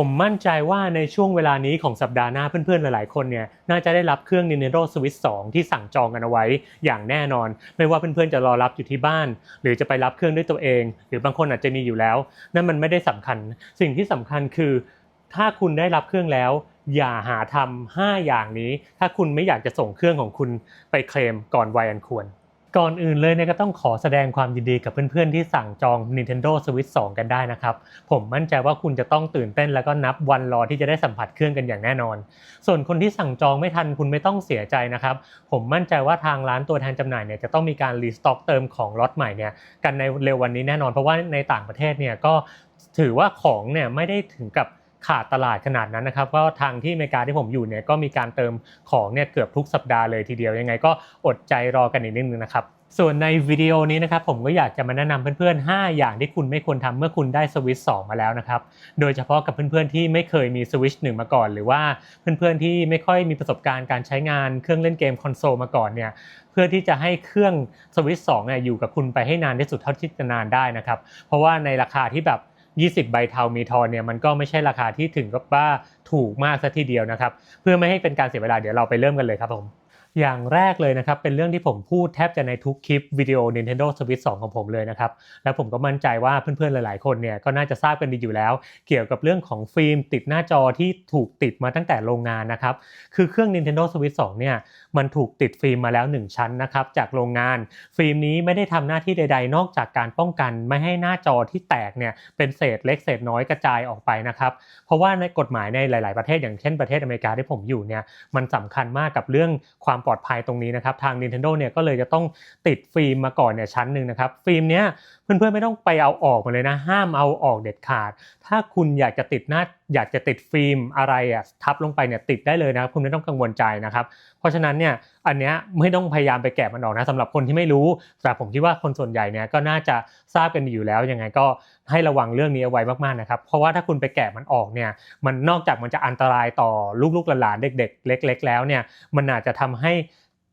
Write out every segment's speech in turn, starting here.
ผมมั่นใจว่าในช่วงเวลานี้ของสัปดาห์หน้าเพื่อนๆ หลายๆ คนเนี่ยน่าจะได้รับเครื่อง Nintendo Switch 2 ที่สั่งจองกันเอาไว้อย่างแน่นอน ไม่ว่าเพื่อนๆ จะรอรับอยู่ที่บ้าน หรือจะไปรับเครื่องด้วยตัวเอง หรือบางคนอาจจะมีอยู่แล้ว นั่นมันไม่ได้สำคัญ สิ่งที่สำคัญคือ ถ้าคุณได้รับเครื่องแล้วอย่าหาทำ5อย่างนี้ ถ้าคุณไม่อยากจะส่งเครื่องของคุณไปเคลมก่อนวัยอันควร ก่อนอื่นเลยเนี่ยก็ต้องขอแสดงความยินดีกับเพื่อนๆที่สั่งจอง Nintendo Switch 2 กันได้นะครับ ผมมั่นใจว่าคุณจะต้องตื่นเต้นแล้วก็นับวันรอที่จะได้สัมผัสเครื่องกันอย่างแน่นอน ส่วนคนที่สั่งจองไม่ทันคุณไม่ต้องเสียใจนะครับ ผมมั่นใจว่าทางร้านตัวแทนจำหน่ายเนี่ยจะต้องมีการรีสต็อกเติมของล็อตใหม่เนี่ยกันในเร็ววันนี้แน่นอน เพราะว่าในต่างประเทศเนี่ยก็ถือว่าของเนี่ยไม่ได้ถึงกับ ขาดตลาดขนาดนั้นนะครับก็ทางที่อเมริกาที่ผมอยู่เนี่ยก็มีการเติมของเนี่ยเกือบทุกสัปดาห์เลยทีเดียวยังไง ก็อดใจรอกันอีกนิดนึงนะครับส่วนในวิดีโอนี้นะครับผมก็อยากจะมาแนะนำเพื่อนๆ 5 อย่างที่คุณไม่ควรทำเมื่อคุณได้สวิตช์2มาแล้วนะครับ โดยเฉพาะกับเพื่อนๆที่ไม่เคยมีสวิตช์1มาก่อน หรือว่าเพื่อนๆที่ไม่ค่อยมีประสบการณ์การใช้งานเครื่องเล่นเกมคอนโซลมาก่อนเนี่ยเพื่อที่จะให้เครื่องสวิตช์2เนี่ยอยู่กับคุณไปให้นานที่สุดเท่าที่จะนานได้นะครับ เพราะว่าในราคาที่แบบ 20 ใบเทามีทอนเนี่ยมันก็ไม่ใช่ราคาที่ถึงกับว่าถูกมากซะทีเดียวนะครับ เพื่อไม่ให้เป็นการเสียเวลาเดี๋ยวเราไปเริ่มกันเลยครับผม อย่างแรกเลยนะครับ เป็นเรื่องที่ผมพูดแทบจะในทุกคลิปวิดีโอ Nintendo Switch 2 ของผมเลยนะครับ แล้วผมก็มั่นใจว่าเพื่อนๆ หลายๆ คนเนี่ยก็น่าจะทราบกันดีอยู่แล้ว เกี่ยวกับเรื่องของฟิล์มติดหน้าจอที่ถูกติดมาตั้งแต่โรงงานนะครับ คือเครื่อง Nintendo Switch 2 เนี่ยมันถูกติดฟิล์มมาแล้ว 1 ชั้นนะครับ จากโรงงาน ฟิล์มนี้ไม่ได้ทำหน้าที่ใด ๆ นอกจากการป้องกัน ไม่ให้หน้าจอที่แตกเนี่ยเป็นเศษเล็กเศษน้อยกระจายออกไปนะครับ เพราะว่าในกฎหมายในหลาย ๆ ประเทศอย่างเช่นประเทศอเมริกาที่ผมอยู่เนี่ยมันสำคัญมากกับเรื่องความปลอดภัยตรงนี้นะครับทาง Nintendo เนี่ยก็เลยจะต้องติดฟิล์มมาก่อนเนี่ยชั้นหนึ่งนะครับฟิล์มเนี้ยเพื่อนๆไม่ต้องไปเอาออกมาเลยนะห้ามเอาออกเด็ดขาด ถ้าคุณอยากจะติดหน้าอยากจะติดฟิล์มอะไรอะทับลงไปเนี่ยติดได้เลยนะครับคุณไม่ต้องกังวลใจนะครับเพราะฉะนั้นเนี่ยอันเนี้ยไม่ต้องพยายามไปแกะมันออกนะสำหรับคนที่ไม่รู้แต่ผมคิดว่าคนส่วนใหญ่เนี่ยก็น่าจะทราบกันอยู่แล้วยังไงก็ ให้ระวังเรื่องนี้เอาไว้มากๆนะครับ เพราะว่าถ้าคุณไปแกะมันออกเนี่ย มันนอกจากมันจะอันตรายต่อลูกๆหลานๆเด็ก ๆ เล็ก ๆ แล้วเนี่ย มันอาจจะทำให้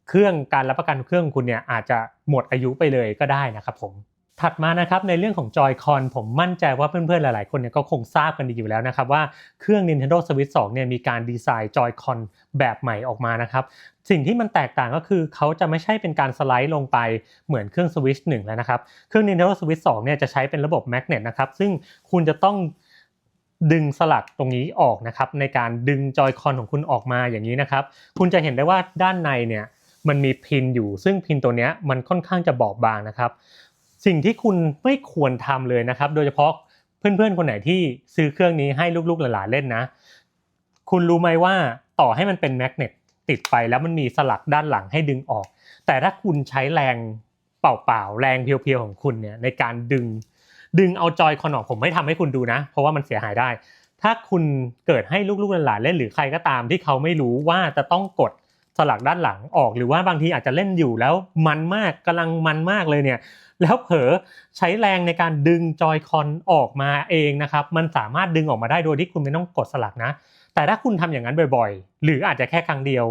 เครื่องการรับประกันเครื่องคุณเนี่ยอาจจะหมดอายุไปเลยก็ได้นะครับผม ถัดมานะครับในเรื่องของ Joy-Con ผมมั่นใจว่าเพื่อนๆ หลายๆ คนเนี่ยก็คงทราบกันดีอยู่แล้วนะครับว่าเครื่อง Nintendo Switch 2เนี่ยมีการดีไซน์ Joy-Con แบบใหม่ออกมานะครับสิ่งที่มันแตกต่างก็คือเขาจะไม่ใช่เป็นการสไลด์ลงไปเหมือนเครื่อง Switch 1 แล้วนะครับเครื่อง Nintendo Switch 2เนี่ยจะใช้เป็นระบบแมกเนตนะครับซึ่งคุณจะต้องดึงสลักตรงนี้ออกนะครับในการดึงจอยคอนของคุณออกมาอย่างนี้นะครับคุณจะเห็นได้ว่าด้านในเนี่ยมันมีพินอยู่ ซึ่งพินตัวเนี้ยมันค่อนข้างจะบอบบางนะครับ สิ่งที่คุณไม่ควรทำเลยนะครับ โดยเฉพาะเพื่อนๆคนไหนที่ซื้อเครื่องนี้ให้ลูกๆหลานๆเล่นนะ คุณรู้ไหมว่าต่อให้มันเป็นแมกเนตติดไปแล้วมันมีสลักด้านหลังให้ดึงออก แต่ถ้าคุณใช้แรงเปล่าๆแรงเพียวๆของคุณเนี่ยในการดึง ดึงเอาจอยคอนออกผมไม่ทำให้คุณดูนะ เพราะว่ามันเสียหายได้ ถ้าคุณเกิดให้ลูกๆหลานๆเล่นหรือใครก็ตามที่เขาไม่รู้ว่าจะต้องกดสลักด้านหลังออก หรือว่าบางทีอาจจะเล่นอยู่แล้วมันมากกำลังมันมากเลยเนี่ย แล้วเผลอใช้แรงในการดึงจอยคอนออกมาเองนะครับ มันสามารถดึงออกมาได้โดยที่คุณไม่ต้องกดสลักนะ แต่ถ้าคุณทำอย่างนั้นบ่อยๆ หรืออาจจะแค่ครั้งเดียว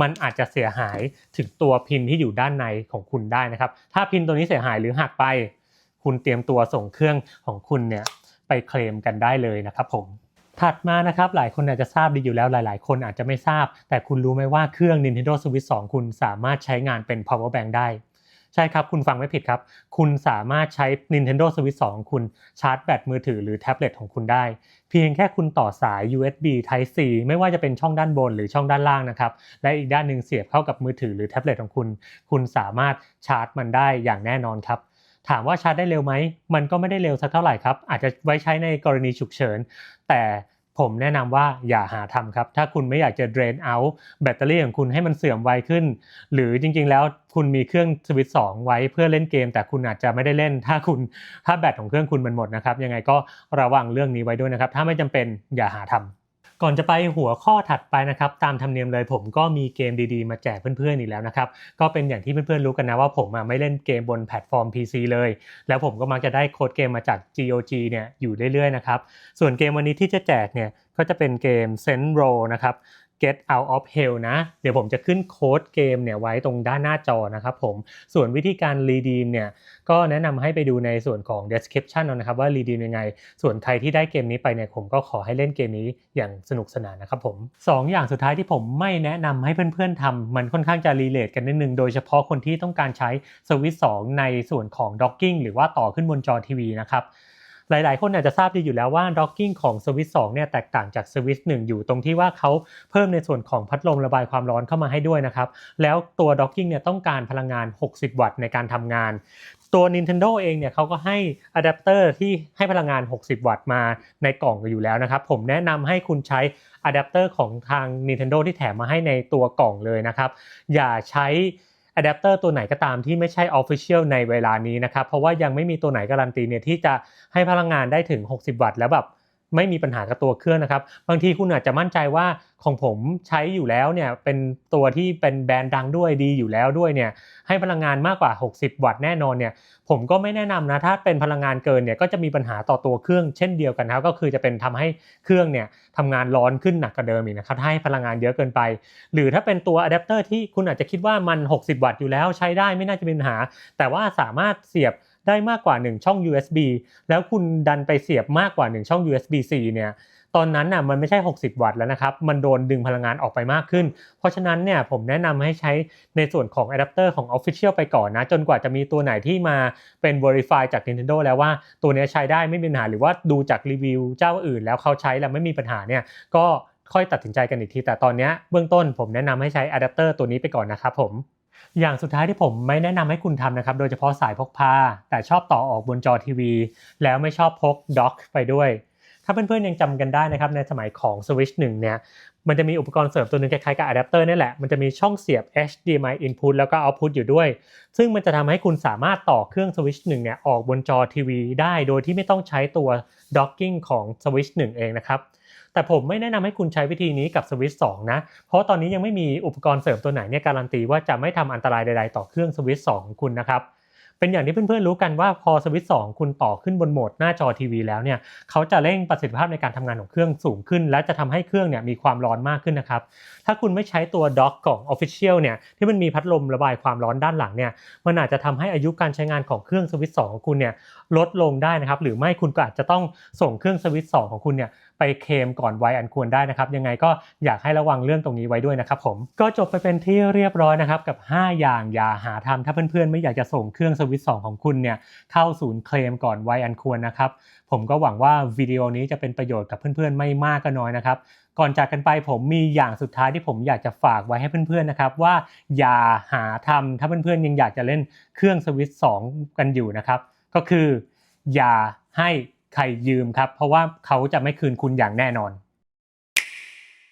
มันอาจจะเสียหายถึงตัวพินที่อยู่ด้านในของคุณได้นะครับ ถ้าพินตัวนี้เสียหายหรือหักไป คุณเตรียมตัวส่งเครื่องของคุณเนี่ยไปเคลมกันได้เลยนะครับผมถัดมานะครับหลายคนอาจจะทราบดีอยู่แล้วหลาย ๆ คนอาจจะไม่ทราบ แต่คุณรู้ไหมว่าเครื่อง Nintendo Switch 2 คุณสามารถใช้งานเป็น power bank ได้ ใช่ครับคุณฟังไม่ผิดครับ คุณสามารถใช้ Nintendo Switch 2ของคุณชาร์จแบตมือถือหรือแท็บเล็ตของคุณได้ เพียงแค่คุณต่อสาย USB Type C ไม่ว่าจะเป็นช่องด้านบนหรือช่องด้านล่างนะครับ และอีกด้านหนึ่งเสียบเข้ากับมือถือหรือแท็บเล็ตของคุณ คุณสามารถชาร์จมันได้อย่างแน่นอนครับถามว่าชาร์จได้เร็วไหม มันก็ไม่ได้เร็วสักเท่าไหร่ครับ อาจจะไว้ใช้ในกรณีฉุกเฉิน แต่ ผมแนะนำว่าอย่าหาทำครับ ถ้าคุณไม่อยากจะ drain out แบตเตอรี่ของคุณให้มันเสื่อมไวขึ้น หรือจริงๆ แล้วคุณมีเครื่องสวิตช์2ไว้เพื่อเล่นเกม แต่คุณอาจจะไม่ได้เล่น ถ้าคุณถ้าแบตของเครื่องคุณมันหมดนะครับ ยังไงก็ระวังเรื่องนี้ไว้ด้วยนะครับ ถ้าไม่จำเป็นอย่าหาทำ ก่อนจะไปหัวข้อถัดไปนะครับตามธรรมเนียมเลยผมก็มีเกมดีๆ มาแจกเพื่อนๆอีกแล้วนะครับก็เป็นอย่างที่เพื่อนๆรู้กันนะว่าผมไม่เล่นเกมบนแพลตฟอร์ม PC เลย แล้วผมก็มักจะได้โค้ดเกมมาจาก GOG เนี่ยอยู่เรื่อยๆนะครับส่วนเกมวันนี้ที่จะแจกเนี่ยก็จะเป็นเกม s e n r o นะครับ Get Out of Hell นะ เดี๋ยวผมจะขึ้นโค้ดเกมเนี่ยไว้ตรงด้านหน้าจอนะครับผม ส่วนวิธีการ redeem เนี่ยก็แนะนำให้ไปดูในส่วนของ description นะครับว่า redeem ยังไง ส่วนใครที่ได้เกมนี้ไปเนี่ยผมก็ขอให้เล่นเกมนี้อย่างสนุกสนานนะครับผมสองอย่างสุดท้ายที่ผมไม่แนะนำให้เพื่อนๆทำมันค่อนข้างจะ relate กันนิดนึง โดยเฉพาะคนที่ต้องการใช้สวิตช์2ในส่วนของ docking หรือว่าต่อขึ้นบนจอทีวีนะครับ หลาย ๆ คนอาจจะทราบดีอยู่แล้วว่า docking ของสวิตช์2เนี่ยแตกต่างจากสวิตช์1อยู่ตรงที่ว่าเขาเพิ่มในส่วนของพัดลมระบายความร้อนเข้ามาให้ด้วยนะครับ แล้วตัว docking เนี่ยต้องการพลังงาน 60 วัตต์ในการทำงานตัว Nintendo เองเนี่ยเขาก็ให้อะแดปเตอร์ที่ให้พลังงาน 60 วัตต์มาในกล่องอยู่แล้วนะครับ ผมแนะนำให้คุณใช้อะแดปเตอร์ของทาง Nintendo ที่แถมมาให้ในตัวกล่องเลยนะครับ อย่าใช้ อะแดปเตอร์ตัวไหนก็ตามที่ไม่ใช่ Official ในเวลานี้นะครับ เพราะว่ายังไม่มีตัวไหนการันตีเนี่ยที่จะให้พลังงานได้ถึง 60 วัตต์แล้วแบบ ไม่มีปัญหากับตัวเครื่องนะครับ บางทีคุณอาจจะมั่นใจว่าของผมใช้อยู่แล้วเนี่ยเป็นตัวที่เป็นแบรนด์ดังด้วยดีอยู่แล้วด้วยเนี่ยให้พลังงานมากกว่า 60 วัตต์แน่นอนเนี่ยผมก็ไม่แนะนำนะถ้าเป็นพลังงานเกินเนี่ยก็จะมีปัญหาต่อตัวเครื่องเช่นเดียวกันนะครับก็คือจะเป็นทำให้เครื่องเนี่ยทำงานร้อนขึ้นหนักกว่าเดิมอีกนะครับถ้าให้พลังงานเยอะเกินไป หรือถ้าเป็นตัวอะแดปเตอร์ที่คุณอาจจะคิดว่ามัน 60 วัตต์อยู่แล้วใช้ได้ไม่น่าจะมีปัญหา แต่ว่าสามารถเสียบ ได้มากกว่า 1 ช่อง USB แล้วคุณดันไปเสียบมากกว่า 1 ช่อง USB-C เนี่ยตอนนั้นน่ะมันไม่ใช่ 60 วัตต์แล้วนะครับมันโดนดึงพลังงานออกไปมากขึ้น เพราะฉะนั้นเนี่ยผมแนะนำให้ใช้ในส่วนของอะแดปเตอร์ของ Official ไปก่อนนะ จนกว่าจะมีตัวไหนที่มาเป็น Verify จาก Nintendo แล้วว่าตัวนี้ใช้ได้ไม่มีปัญหาหรือว่าดูจากรีวิวเจ้าอื่น แล้วเขาใช้แล้วไม่มีปัญหาเนี่ยก็ค่อยตัดสินใจกันอีกที แต่ตอนนี้เบื้องต้นผมแนะนำให้ใช้อะแดปเตอร์ตัวนี้ไปก่อนนะครับผม อย่างสุดท้ายที่ผมไม่แนะนำให้คุณทำนะครับ โดยเฉพาะสายพกพา แต่ชอบต่อออกบนจอทีวี แล้วไม่ชอบพกด็อกไปด้วย ถ้าเพื่อนๆยังจำกันได้นะครับ ในสมัยของ Switch 1 เนี่ย มันจะมีอุปกรณ์เสริมตัวหนึงคล้ายๆกับอะแดปเตอร์นี่แหละ มันจะมีช่องเสียบ HDMI input แล้วก็ output อยู่ด้วย ซึ่งมันจะทำให้คุณสามารถต่อเครื่อง Switch 1 เนี่ยออกบนจอทีวีได้ โดยที่ไม่ต้องใช้ตัว docking ของ Switch 1 เองนะครับ แต่ผมไม่แนะนำให้คุณใช้วิธีนี้กับ Switch 2นะ เพราะตอนนี้ยังไม่มีอุปกรณ์เสริมตัวไหนเนี่ยการันตีว่าจะไม่ทำอันตรายใด ๆ ต่อเครื่อง Switch 2ของคุณนะครับเป็นอย่างที่เพื่อนๆรู้กันว่าพอสวิตช์2คุณต่อขึ้นบนโหมดหน้าจอทีวีแล้วเนี่ยเขาจะเร่งประสิทธิภาพในการทำงานของเครื่องสูงขึ้น และจะทำให้เครื่องเนี่ยมีความร้อนมากขึ้นนะครับ ถ้าคุณไม่ใช้ตัวด็อกของ Official เนี่ยที่มันมีพัดลมระบายความร้อนด้านหลังเนี่ยมันอาจจะทำให้อายุการใช้งานของเครื่องสวิตช์2ของคุณเนี่ยลดลงได้นะครับหรือไม่คุณก็อาจจะต้องส่งเครื่องสวิตช์2ของคุณเนี่ยไปเคลมก่อนวัยอันควรได้นะครับ ยังไงก็อยากให้ระวังเรื่องตรงนี้ไว้ด้วยนะครับผมก็จบไปเป็นที่เรียบร้อยนะครับกับ 5 อย่างอย่าหาทำถ้าเพื่อนๆไม่อยากจะส่งเครื่องสวิตช์2ของคุณเนี่ยเข้าศูนย์เคลมก่อนวัยอันควรนะครับผมก็หวังว่าวิดีโอนี้จะเป็นประโยชน์กับเพื่อนๆไม่มากก็น้อยนะครับก่อนจากกันไปผมมีอย่างสุดท้ายที่ผมอยากจะฝากไว้ให้เพื่อนๆนะครับว่าอย่าหาทำถ้าเพื่อนๆยังอยากจะเล่นเครื่องสวิตช์2กันอยู่นะครับ ก็คือ อย่าให้ ใครยืมครับ เพราะว่าเขาจะไม่คืนคุณอย่างแน่นอน